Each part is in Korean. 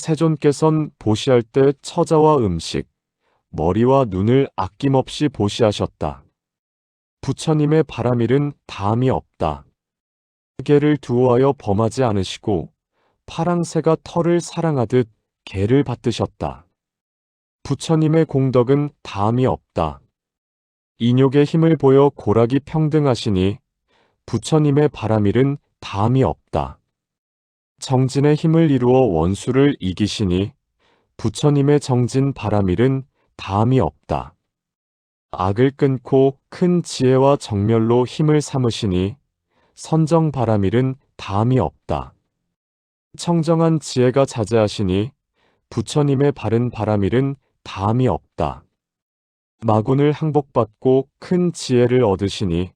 세존께선 보시할 때 처자와 음식, 머리와 눈을 아낌없이 보시하셨다. 부처님의 바람일은 다함이 없다. 개를 두어하여 범하지 않으시고 파랑새가 털을 사랑하듯 개를 받드셨다. 부처님의 공덕은 다함이 없다. 인욕의 힘을 보여 고락이 평등하시니 부처님의 바람일은 다함이 없다. 정진의 힘을 이루어 원수를 이기시니 부처님의 정진 바람일은 다함이 없다. 악을 끊고 큰 지혜와 정멸로 힘을 삼으시니 선정 바람일은 다함이 없다. 청정한 지혜가 자제하시니 부처님의 바른 바람일은 다함이 없다. 마군을 항복받고 큰 지혜를 얻으시니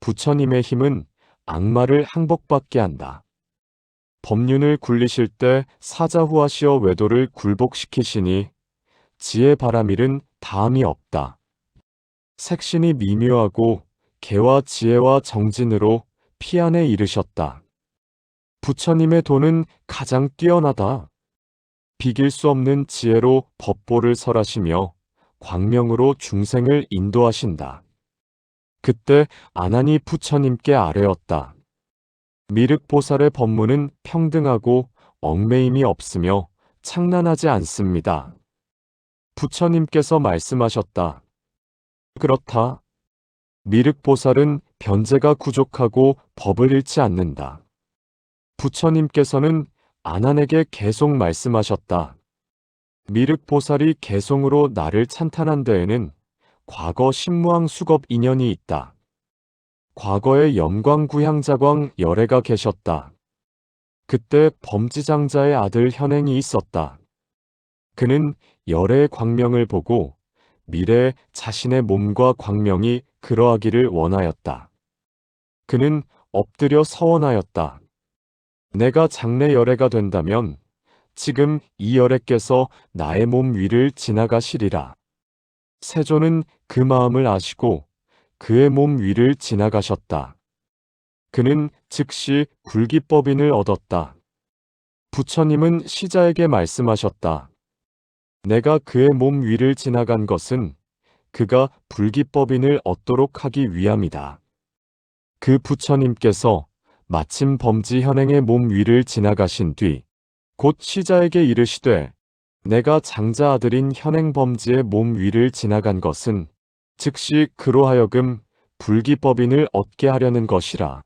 부처님의 힘은 악마를 항복받게 한다. 법륜을 굴리실 때 사자후하시어 외도를 굴복시키시니 지혜 바람일은 다함이 없다. 색신이 미묘하고 개와 지혜와 정진으로 피안에 이르셨다. 부처님의 도는 가장 뛰어나다. 비길 수 없는 지혜로 법보를 설하시며 광명으로 중생을 인도하신다. 그때 아난이 부처님께 아뢰었다. 미륵보살의 법문은 평등하고 얽매임이 없으며 창난하지 않습니다. 부처님께서 말씀하셨다. 그렇다. 미륵보살은 변제가 부족하고 법을 잃지 않는다. 부처님께서는 아난에게 계속 말씀하셨다. 미륵보살이 개송으로 나를 찬탄한 데에는 과거 신무왕 수겁 인연이 있다. 과거에 염광구향자광 열애가 계셨다. 그때 범지장자의 아들 현행이 있었다. 그는 열애의 광명을 보고 미래에 자신의 몸과 광명이 그러하기를 원하였다. 그는 엎드려 서원하였다. 내가 장래 열애가 된다면 지금 이 열애께서 나의 몸 위를 지나가시리라. 세존은 그 마음을 아시고 그의 몸 위를 지나가셨다. 그는 즉시 불기법인을 얻었다. 부처님은 시자에게 말씀하셨다. 내가 그의 몸 위를 지나간 것은 그가 불기법인을 얻도록 하기 위함이다. 그 부처님께서 마침 범지 현행의 몸 위를 지나가신 뒤 곧 시자에게 이르시되 내가 장자 아들인 현행 범지의 몸 위를 지나간 것은 즉시 그로 하여금 불기법인을 얻게 하려는 것이라.